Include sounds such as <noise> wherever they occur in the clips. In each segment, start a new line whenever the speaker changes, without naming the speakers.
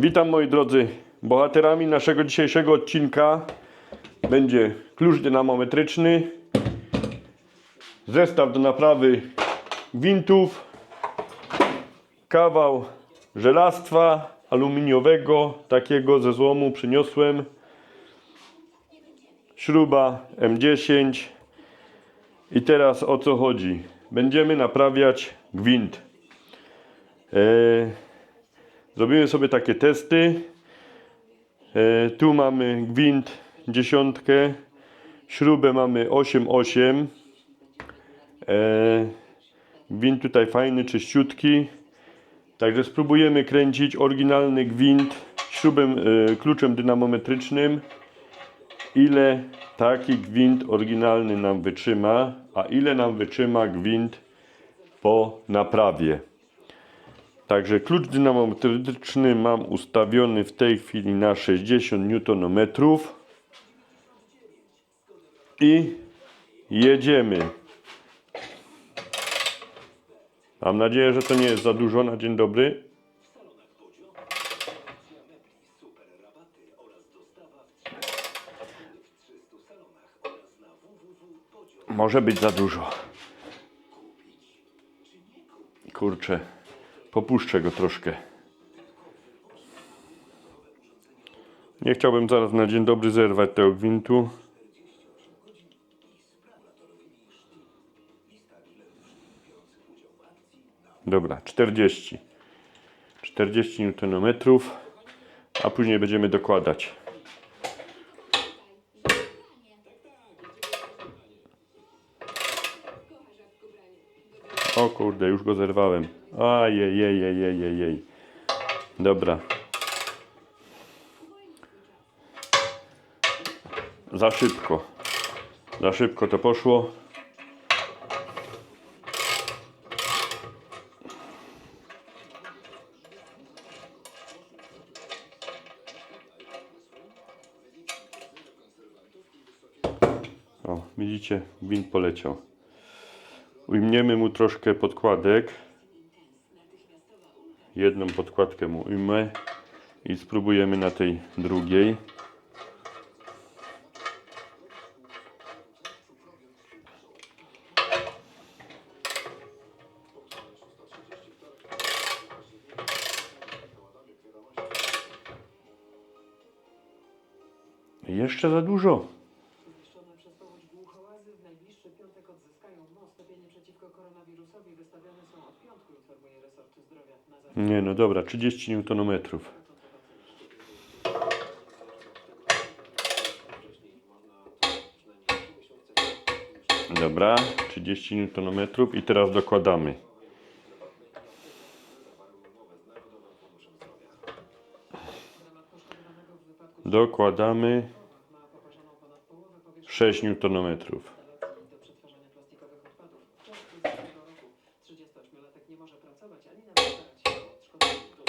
Witam moi drodzy. Bohaterami naszego dzisiejszego odcinka będzie klucz dynamometryczny, zestaw do naprawy gwintów, kawał żelastwa aluminiowego, takiego ze złomu przyniosłem, śruba M10 i teraz o co chodzi? Będziemy naprawiać gwint. Eee, Zrobimy sobie takie testy. E, tu mamy gwint dziesiątkę, śrubę mamy 8,8. E, gwint tutaj fajny, czyściutki. Także spróbujemy kręcić oryginalny gwint śrubem, e, kluczem dynamometrycznym. Ile taki gwint oryginalny nam wytrzyma, a ile nam wytrzyma gwint po naprawie. Także klucz dynamometryczny mam ustawiony w tej chwili na 60 Nm. I jedziemy. Mam nadzieję, że to nie jest za dużo na dzień dobry. Może być za dużo. Kurczę. Popuszczę go troszkę. Nie chciałbym zaraz na dzień dobry zerwać tego gwintu. Dobra, 40. 40 Nm, a później będziemy dokładać. O kurde, już go zerwałem. Ajejejejejejej. Dobra. Za szybko. Za szybko to poszło. O, widzicie, gwint poleciał. Ujmniemy mu troszkę podkładek. Jedną podkładkę mu ujmę i spróbujemy na tej drugiej.
Przeciwko koronawirusowi wystawione są od piątku, informuje resort zdrowia. Na
Nie no dobra, 30 Nm. Dobra, 30 Nm i teraz dokładamy. Dokładamy
ma poparzoną ponad połowę powierzchni
6 Nm.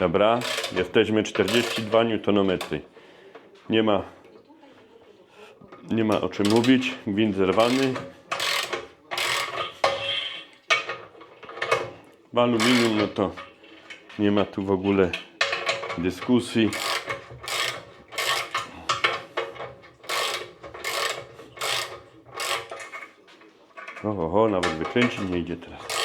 Dobra, jesteśmy 42 Nm. Nie ma nie ma o czym mówić. Gwint zerwany. W aluminium no to nie ma tu w ogóle dyskusji. Oho, ho, nawet wykręcić nie idzie teraz.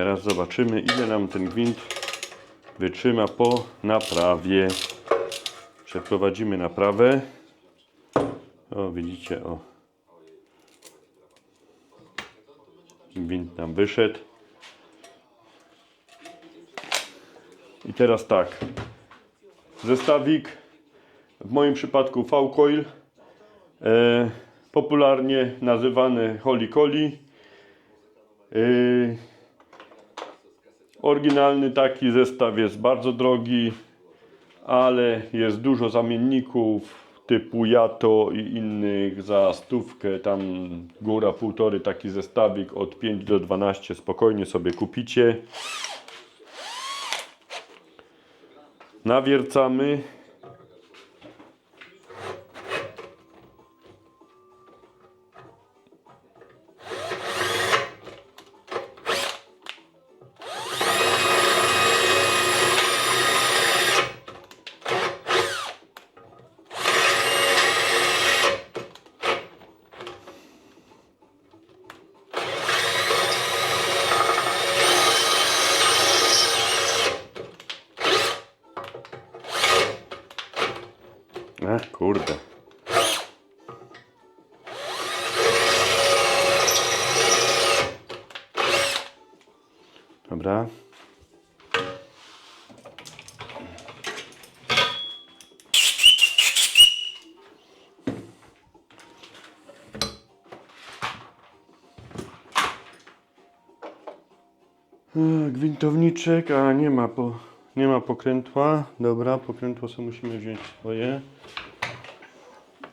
Teraz zobaczymy, ile nam ten gwint wytrzyma po naprawie. Przeprowadzimy naprawę. O, widzicie, o. Gwint nam wyszedł. I teraz tak. Zestawik, w moim przypadku V-Coil, e, popularnie nazywany Holy Coly. E, oryginalny taki zestaw jest bardzo drogi, ale jest dużo zamienników typu Jato i innych za stówkę, tam góra półtory taki zestawik od 5 do 12 spokojnie sobie kupicie. Nawiercamy. Gwintowniczek, a nie ma po, nie ma pokrętła. Dobra, pokrętło sobie musimy wziąć swoje.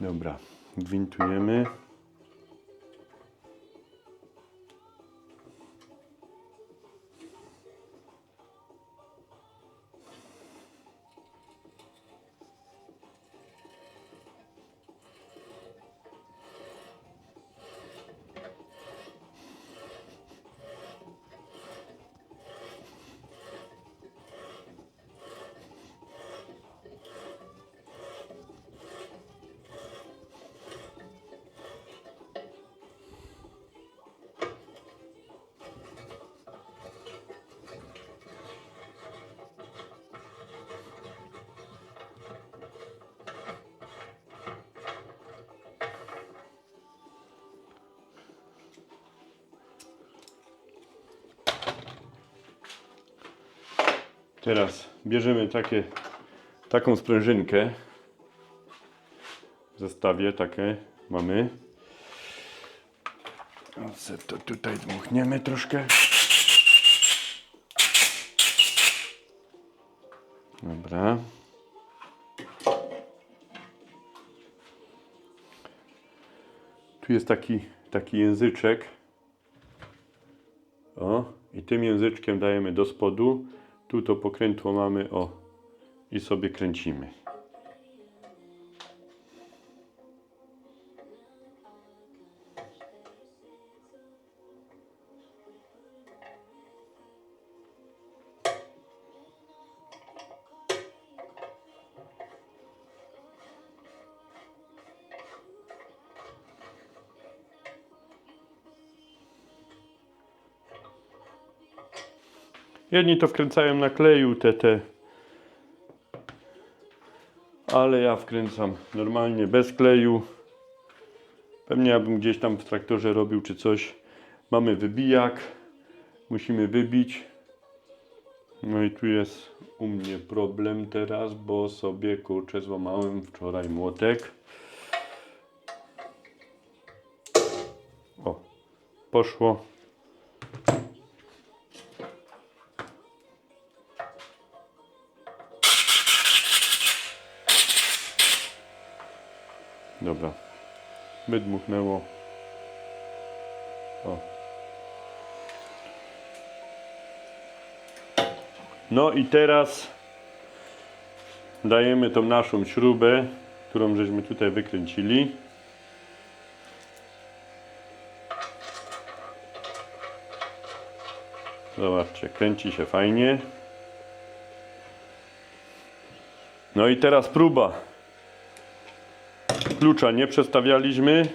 Dobra, gwintujemy. Teraz bierzemy takie, taką sprężynkę. W zestawie takie mamy. Oce to tutaj dmuchniemy troszkę. Dobra. Tu jest taki, taki języczek. O, i tym języczkiem dajemy do spodu. Tu to pokrętło mamy, o, i sobie kręcimy. Jedni to wkręcają na kleju te, te. Ale ja wkręcam normalnie bez kleju. Pewnie ja bym gdzieś tam w traktorze robił czy coś. Mamy wybijak. Musimy wybić. No i tu jest u mnie problem teraz, bo sobie kurczę złamałem wczoraj młotek. O, poszło. Wydmuchnęło. O. No i teraz dajemy tą naszą śrubę, którą żeśmy tutaj wykręcili. Zobaczcie, kręci się fajnie. No i teraz próba. Klucza nie przestawialiśmy.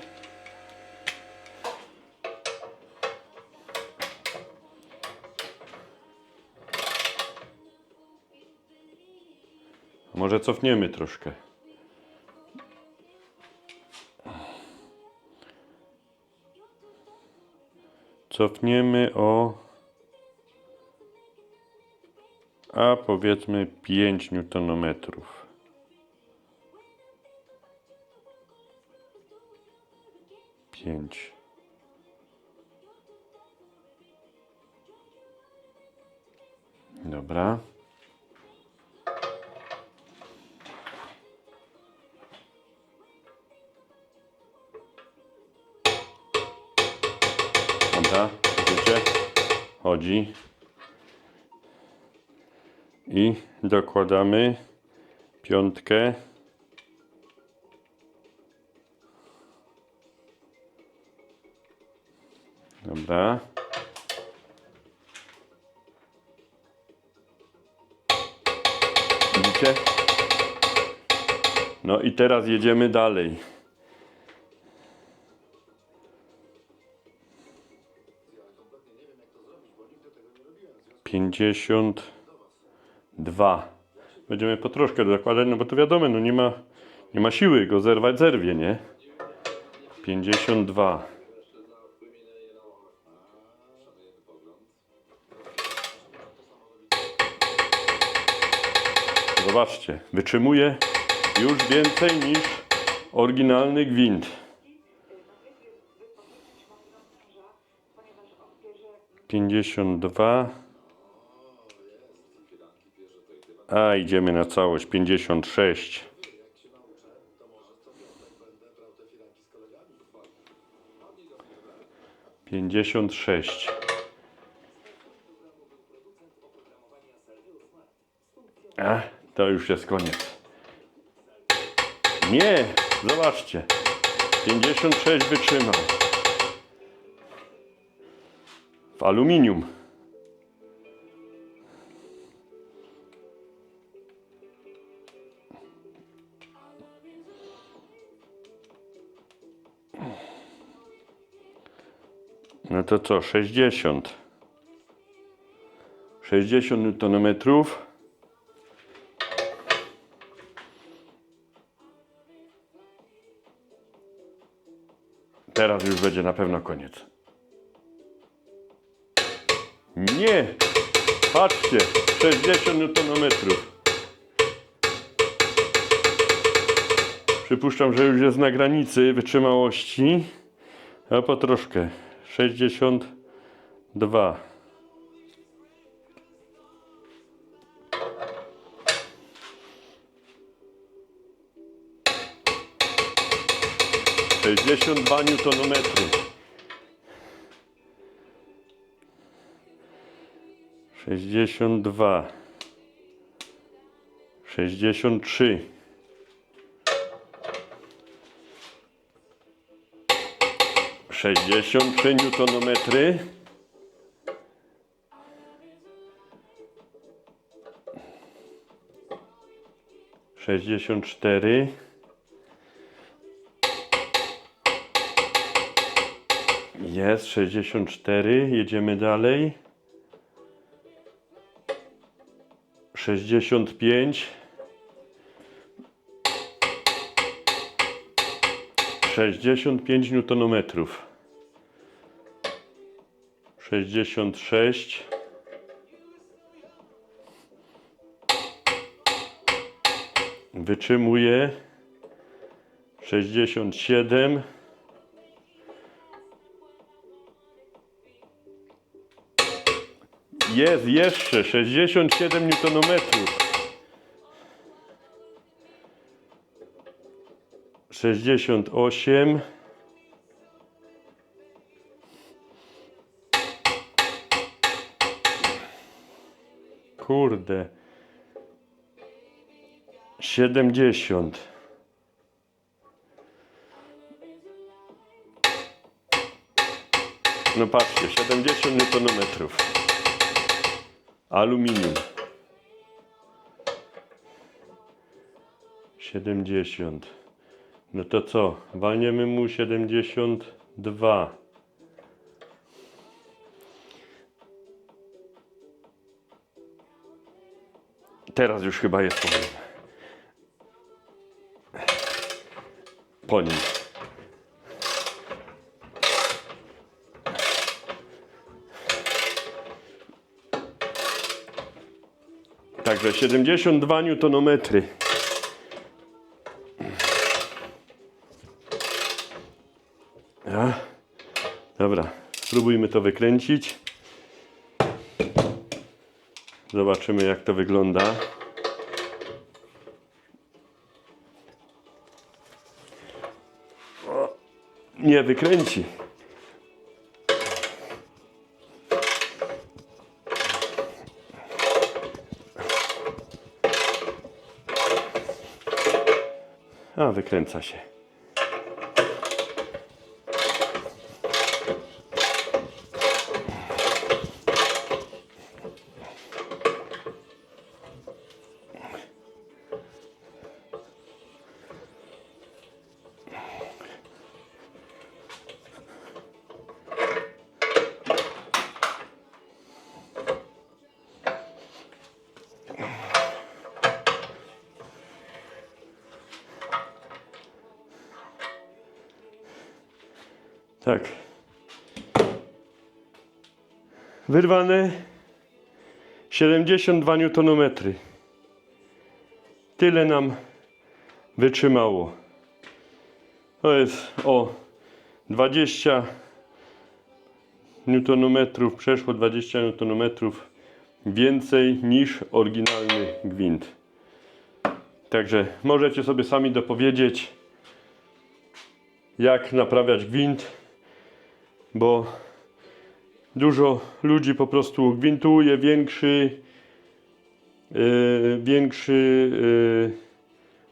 Może cofniemy troszkę. cofniemy o a powiedzmy 5 newtonometrów. Pięć. Dobra. Dobra, widzicie? Chodzi. I dokładamy piątkę. Dobra. Widzicie? No i teraz jedziemy dalej. Pięćdziesiąt dwa. Będziemy po troszkę dokładać, no bo to wiadomo, no nie ma, nie ma siły go zerwać, zerwie, nie? Pięćdziesiąt dwa. Zobaczcie, wytrzymuje już więcej niż oryginalny gwint. 52. A idziemy na całość 56. Pięćdziesiąt sześć. A, to już jest koniec. Nie, zobaczcie. 56 wytrzymał. W aluminium. No to co, 60. 60 newtonometrów. Teraz już będzie na pewno koniec. Nie! Patrzcie, 60 newtonometrów. Przypuszczam, że już jest na granicy wytrzymałości. A po troszkę. 62. Sześćdziesiąt dwa newtonometry. Sześćdziesiąt dwa. Sześćdziesiąt trzy. Sześćdziesiąt trzy newtonometry. Sześćdziesiąt cztery. Jest 64, jedziemy dalej. 65. 65 newtonometrów. 66. Wytrzymuje. 67. Jest jeszcze 67 newtonometrów. 68 Kurde. 70 No patrzcie, 70 newtonometrów Aluminium. 70. No to co? Walniemy mu 72. Teraz już chyba jest powiem. Po nim. Także 72 Nm. Ja. Dobra, spróbujmy to wykręcić. Zobaczymy jak to wygląda. O, nie wykręci. Wykręca się. Wyrwane 72 Nm. Tyle nam wytrzymało. To jest o 20 Nm, przeszło 20 Nm więcej niż oryginalny gwint. Także możecie sobie sami dopowiedzieć, jak naprawiać gwint bo dużo ludzi po prostu gwintuje większy yy, większy yy,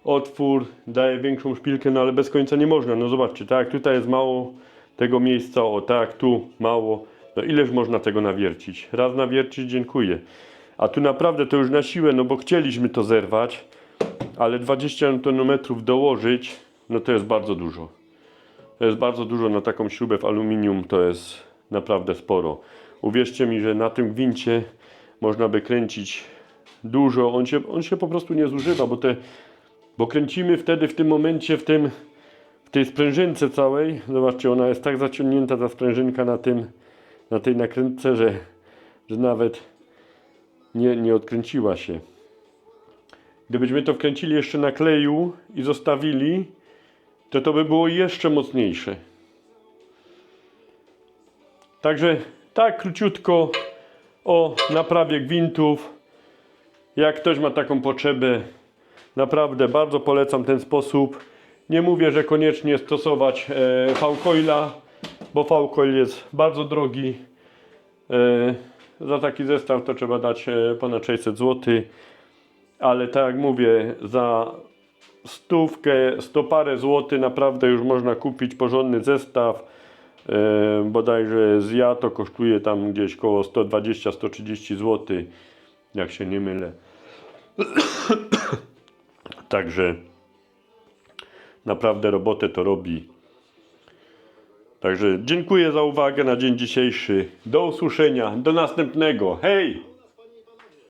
otwór, daje większą szpilkę, no ale bez końca nie można. No zobaczcie, tak tutaj jest mało tego miejsca, o tak tu mało, no ileż można tego nawiercić? Raz nawiercić, dziękuję. A tu naprawdę to już na siłę, no bo chcieliśmy to zerwać, ale 20 Nm dołożyć, no to jest bardzo dużo. To jest bardzo dużo na taką śrubę w aluminium, to jest naprawdę sporo. Uwierzcie mi, że na tym gwincie można by kręcić dużo. On się, on się po prostu nie zużywa, bo, te, bo kręcimy wtedy w tym momencie w, tym, w tej sprężynce całej. Zobaczcie, ona jest tak zaciągnięta ta sprężynka na, tym, na tej nakrętce, że, że nawet nie, nie odkręciła się. Gdybyśmy to wkręcili jeszcze na kleju i zostawili, to to by było jeszcze mocniejsze. Także tak króciutko o naprawie gwintów. Jak ktoś ma taką potrzebę, naprawdę bardzo polecam ten sposób. Nie mówię, że koniecznie stosować e, V-coila, bo V-coil jest bardzo drogi. E, za taki zestaw to trzeba dać e, ponad 600 zł. Ale tak jak mówię, za stówkę, sto parę złotych naprawdę już można kupić porządny zestaw. E, bodajże z ja to kosztuje tam gdzieś koło 120-130 zł, jak się nie mylę. <coughs> Także naprawdę robotę to robi. Także dziękuję za uwagę na dzień dzisiejszy. Do usłyszenia, do następnego. Hej!